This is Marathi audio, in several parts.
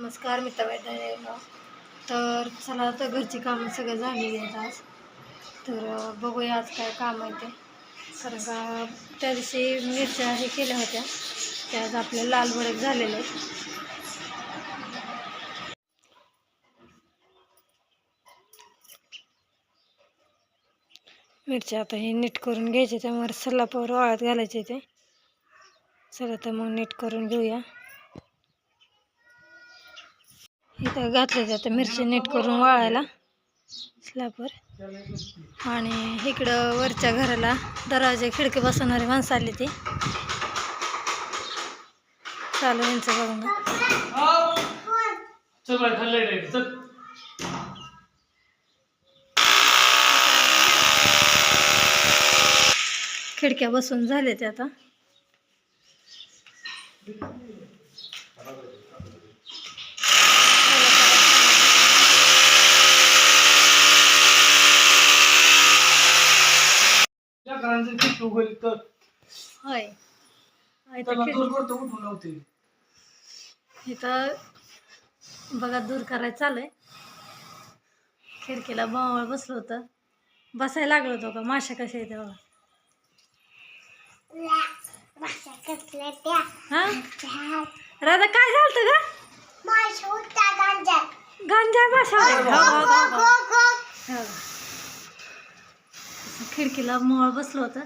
नमस्कार मित्रमैत्रिणींनो. तर चला आता घरची कामं सगळं झालेली आहेत आज. तर बघूया आज काय काम आहे ते. कारण का त्या दिवशी मिरच्या हे केल्या होत्या. त्या आज आपल्या लाल भडक झालेले आहेत. मिरच्या आता हे नीट करून घ्यायचे. त्यामुळे सल्लापावर वाळत घालायचे ते. चला तर मग नीट करून घेऊया. इथं घातले जातं मिरची नीट करून वाळायला. स्लॅबवर. आणि इकडं वरच्या घराला दरवाजे खिडकी बसवणारी माणसं आली ती. चालू यांचं बघून. खिडक्या बसून झाल्या त्या आता त्या किती उघड तर होय. त्याला खिड- दूर करतो उठून लावते इथं बघा दूर करायचं चालू आहे खिडकीला बावळ बसलं होतं. बसायला लागलो होतो का माशा कशा येते बघा. हा? राधा काय झालं का गांजा माशा खिडकीला मोळ बसलं होतं.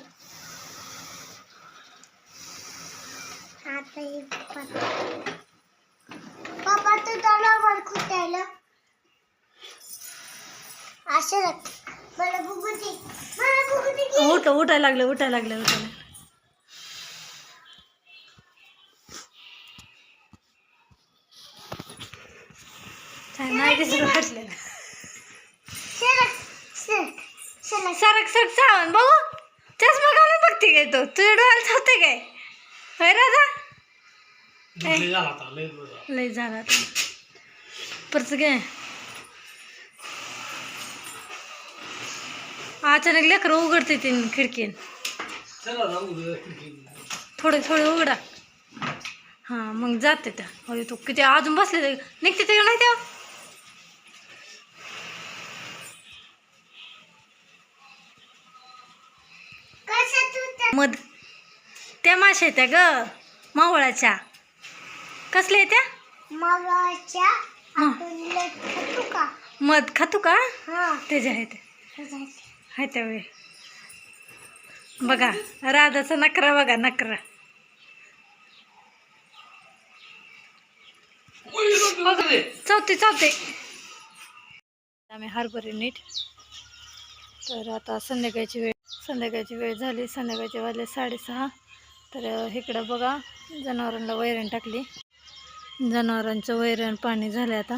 पप्पा तू तोंडावर खुटायला असं रख. मला बघू दे मला बघू दे की. उठ उठायला लागलं उठायला लागलं उठायला काय नाही दिसत वाटलेलं सरक, सरक, सरक. सरक सरक सावन बघू चष्मा घालून बघते काय तो तुझ्या डोळ्याला थांबते काय होय राधा लय झाला आता लय झाला. लय झाला परत घे. अचानक लेकरं उघडते ती खिडकीन. चला जाऊ दे, खिडकी. थोडे थोडे उघडा. हां मग जाते त्या. अरे तो किती अजून बसले ते. निघते ते का नाही त्या- मध त्या माश्या त्या ग मावळाच्या. कसल्या आहे त्या? मगाच्या हं. आपण लेट खातो का? मध खातो का? हा. त्याच्या आहेत. हाय त्या वेळ बघा राधाचा नकरा बघा नकरा. चावते चावते आम्ही हरभरे नीट. तर आता संध्याकाळची वेळ संध्याकाळची वेळ झाली. संध्याकाळचे वाजले साडेसहा. तर इकडं बघा जनावरांना वैरण टाकली. जनावरांचं वैरण पाणी झालं आता.